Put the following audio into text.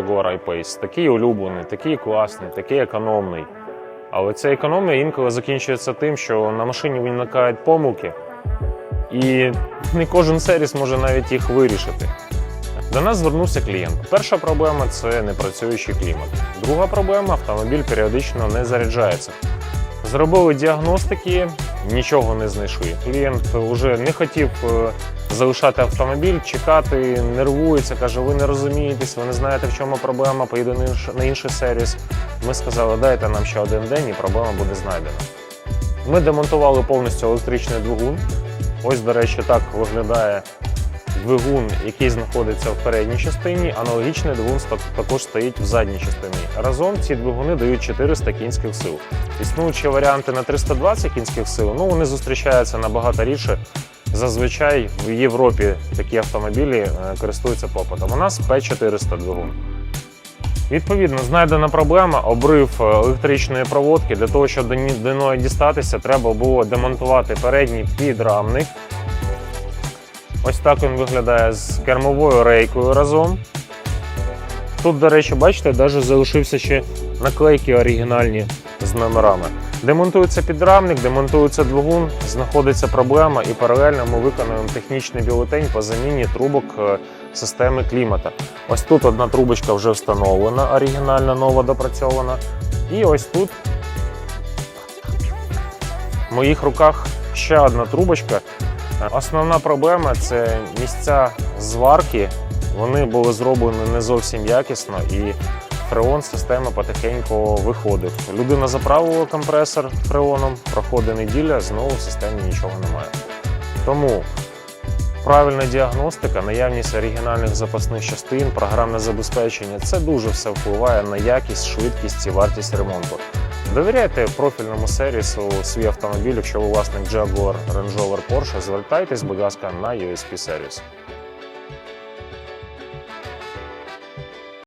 Jaguar I-Pace. Такий улюблений, такий класний, такий економний. Але ця економія інколи закінчується тим, що на машині виникають помилки, і не кожен сервіс може навіть їх вирішити. До нас звернувся клієнт. Перша проблема це непрацюючий клімат. Друга проблема автомобіль періодично не заряджається. Зробили діагностики, нічого не знайшли. Клієнт вже не хотів е, залишати автомобіль, чекати, нервується, каже: ви не розумієтесь, ви не знаєте, в чому проблема, поїду на інш- на інший сервіс. Ми сказали, дайте нам ще один день і проблема буде знайдена. Ми демонтували повністю електричний двигун. Ось, до речі, так виглядає двигун, який знаходиться в передній частині. Аналогічний двигун також стоїть в задній частині. Разом ці двигуни дають 400 кінських сил. Існують ще варіанти на 320 кінських сил, ну вони зустрічаються набагато рідше. Зазвичай в Європі такі автомобілі е, користуються попитом. У нас P400 двигун. Відповідно, знайдена проблема, обрив е, електричної проводки. Для того, щоб до неї дістатися, треба було демонтувати передній підрамник. Ось так він виглядає з кермовою рейкою разом. Тут, до речі, бачите, навіть залишився ще наклейки оригінальні з номерами. Демонтується підрамник, демонтується двигун, знаходиться проблема, і паралельно ми виконуємо технічний бюлетень по заміні трубок е, системи клімата. Ось тут одна трубочка вже встановлена, оригінальна, нова допрацьована. І ось тут в моїх руках ще одна трубочка. Основна проблема це місця зварки. Вони були зроблені не зовсім якісно і фреон з системи потихеньку виходив. Людина заправила компресор фреоном, проходить неділя, знову в системі нічого немає. Тому правильна діагностика, наявність оригінальних запасних частин, програмне забезпечення це дуже все впливає на якість, швидкість і вартість ремонту. Довіряйте профільному сервісу свій автомобіль, якщо ви власник Jaguar, Range Rover, Porsche, звертайтесь, будь ласка, на USP сервіс.